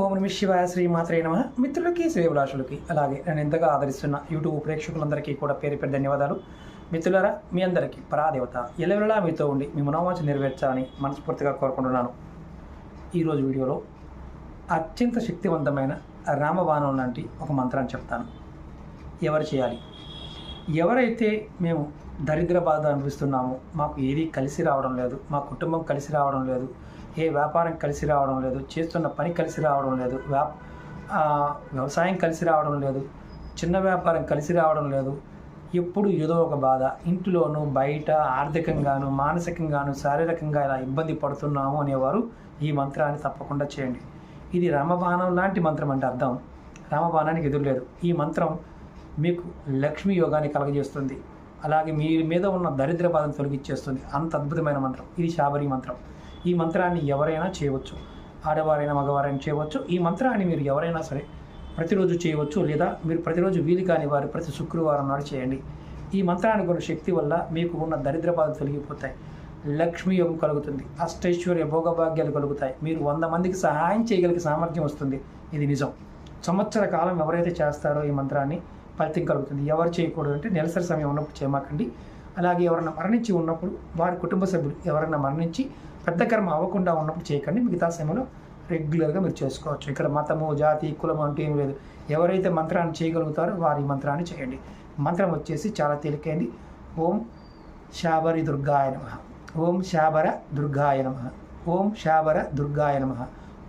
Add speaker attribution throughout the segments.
Speaker 1: ఓం Nami శివాయ శ్రీమాత్రే నమ. మిత్రులకి శ్రేయభిలాషులకి అలాగే నేను ఎంతగా ఆదరిస్తున్న యూట్యూబ్ ప్రేక్షకులందరికీ కూడా పేరు పేరు ధన్యవాదాలు. మిత్రులారా మీ అందరికీ పరాదేవత ఎలవెలలా మీతో ఉండి మీ మనోవాంఛ నెరవేర్చాలని మనస్ఫూర్తిగా కోరుకుంటున్నాను. ఈరోజు వీడియోలో అత్యంత శక్తివంతమైన రామబాణం లాంటి ఒక మంత్రాన్ని చెప్తాను. ఎవరు చేయాలి? ఎవరైతే మేము దరిద్ర బాధ అనిపిస్తున్నామో మాకు ఏది కలిసి రావడం లేదు మా కుటుంబం కలిసి రావడం లేదు ఏ వ్యాపారం కలిసి రావడం లేదు చేస్తున్న పని కలిసి రావడం లేదు వ్యా వ్యవసాయం కలిసి రావడం లేదు చిన్న వ్యాపారం కలిసి రావడం లేదు ఎప్పుడు ఏదో ఒక బాధ. ఇంటిలోనూ బయట ఆర్థికంగాను మానసికంగాను శారీరకంగా ఇలా ఇబ్బంది పడుతున్నాము అనేవారు ఈ మంత్రాన్ని తప్పకుండా చేయండి. ఇది రామబాణం లాంటి మంత్రం అంటే అర్థం. రామబాణానికి ఎదురు లేదు. ఈ మంత్రం మీకు లక్ష్మీ యోగాన్ని కలగజేస్తుంది. అలాగే మీ మీద ఉన్న దరిద్ర బాధను తొలగించేస్తుంది అంత అద్భుతమైన మంత్రం. ఇది శాబరి మంత్రం. ఈ మంత్రాన్ని ఎవరైనా చేయవచ్చు. ఆడవారైనా మగవారైనా చేయవచ్చు. ఈ మంత్రాన్ని మీరు ఎవరైనా సరే ప్రతిరోజు చేయవచ్చు. లేదా మీరు ప్రతిరోజు వీలు కాని వారు ప్రతి శుక్రవారం నాడు చేయండి. ఈ మంత్రానికి ఉన్న శక్తి వల్ల మీకు ఉన్న దరిద్ర బాధలు తొలగిపోతాయి. లక్ష్మీ యోగం కలుగుతుంది. అష్టైశ్వర్య భోగభాగ్యాలు కలుగుతాయి. మీరు వంద మందికి సహాయం చేయగలిగే సామర్థ్యం వస్తుంది. ఇది నిజం. సంవత్సర కాలం ఎవరైతే చేస్తారో ఈ మంత్రాన్ని ఫలితం కలుగుతుంది. ఎవరు చేయకూడదు అంటే నెలసరి సమయం ఉన్నప్పుడు చేయమాకండి. అలాగే ఎవరైనా మరణించి ఉన్నప్పుడు వారి కుటుంబ సభ్యులు ఎవరైనా మరణించి పెద్ద కర్మ అవ్వకుండా ఉన్నప్పుడు చేయకండి. మిగతా సమయంలో రెగ్యులర్గా మీరు చేసుకోవచ్చు. ఇక్కడ మతము జాతి కులం అంటూ ఏం లేదు. ఎవరైతే మంత్రాన్ని చేయగలుగుతారో వారి మంత్రాన్ని చేయండి. మంత్రం వచ్చేసి చాలా తేలికైంది. ఓం శాబరి దుర్గాయ నమ. ఓం శాబర దుర్గాయ నమ. ఓం శాబర దుర్గాయ నమ.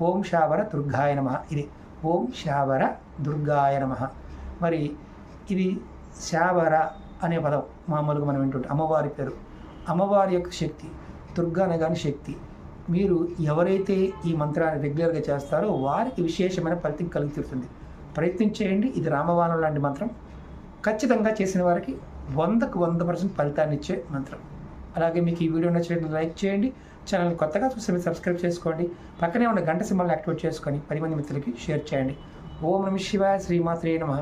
Speaker 1: ఓం శాబర దుర్గాయ నమ. ఇది ఓం శాబర దుర్గాయ నమ. మరి ఇది శాబర అనే పదం మామూలుగా మనం వింటుంటాం. అమ్మవారి పేరు. అమ్మవారి యొక్క శక్తి దుర్గా అనగానే శక్తి. మీరు ఎవరైతే ఈ మంత్రాన్ని రెగ్యులర్గా చేస్తారో వారికి విశేషమైన ఫలితం కలుగుతుంది ప్రయత్నం చేయండి. ఇది రామవాణం లాంటి మంత్రం. ఖచ్చితంగా చేసిన వారికి వందకు వంద పర్సెంట్ ఫలితాన్ని ఇచ్చే మంత్రం. అలాగే మీకు ఈ వీడియో నచ్చినట్లయితే లైక్ చేయండి. ఛానల్ కొత్తగా చూస్తే మీరు సబ్స్క్రైబ్ చేసుకోండి. పక్కనే ఉన్న గంట సింబల్ని యాక్టివేట్ చేసుకొని పది మంది మిత్రులకి షేర్ చేయండి. ఓం నమ శివాయ శ్రీమాత్రే నమ.